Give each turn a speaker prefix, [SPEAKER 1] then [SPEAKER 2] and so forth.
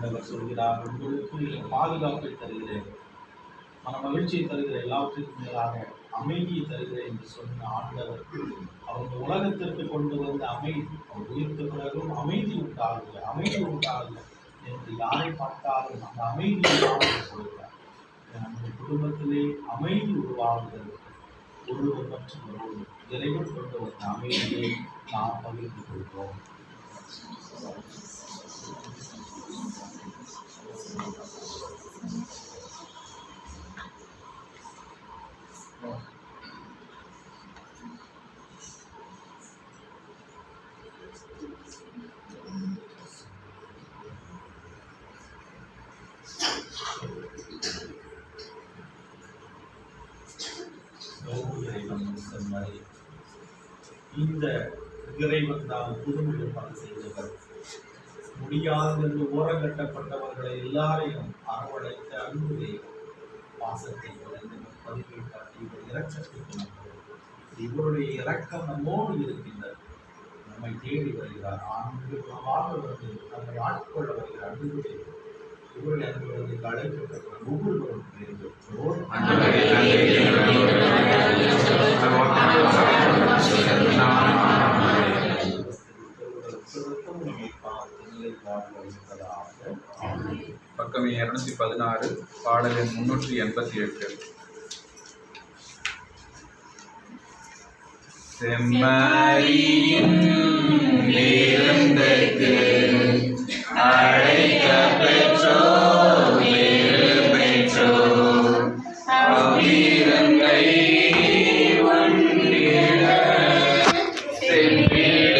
[SPEAKER 1] ஆண்டவர் சொல்கிறார் உங்களுக்கு பாதுகாப்பை தருகிறேன். மன மகிழ்ச்சியை தருகிற எல்லாவற்றிற்கும் மேலாக அமைதியை தருகிறேன் என்று சொன்ன ஆண்டவர் அவங்க உலகத்திற்கு கொண்டு வந்த அமைதி அவர் உயிர்த்த பிறகும் அமைதி உண்டாகல அமைதி உண்டாகல என்று யாரை பார்த்தாலும் அந்த அமைதி சொல்கிறார். நம்முடைய குடும்பத்திலே அமைதி உருவாகுகிறது ஒருவர் மற்றும் ஒருவர் இறைவன் கொண்டு வந்த அமைதியை நாம் பகிர்ந்து கொள்கிறோம் இறைவன் சொன்னாரே இந்த இறைவன் தான் புதுமையாக செய்தவர். முடியாது என்று ஓரங்கட்டப்பட்டவர்களை எல்லாரையும் அரவழைத்த அன்புவே பாசத்தை வழங்கினர் பதிவை காட்டி இவர் இரக்கத்துக்கு இவருடைய இறக்கம் நம்மோடு இருக்கின்றது. நம்மை தேடி வருகிறார். ஆண்டு வாழ வந்து நம்மை ஆட்கொள்ள வருகிற அன்புவே இவருடைய அன்பு வந்து அழைக்கப்பட்ட ஒவ்வொருவரும் பெறுகிறோம்
[SPEAKER 2] பக்கம் இருநூத்தி பதினாறு பாடல் எண் முன்னூற்றி எண்பத்தி எட்டு. செம்மறியின் விருந்துக்கு அழைக்க பெற்றோ பெற்றோ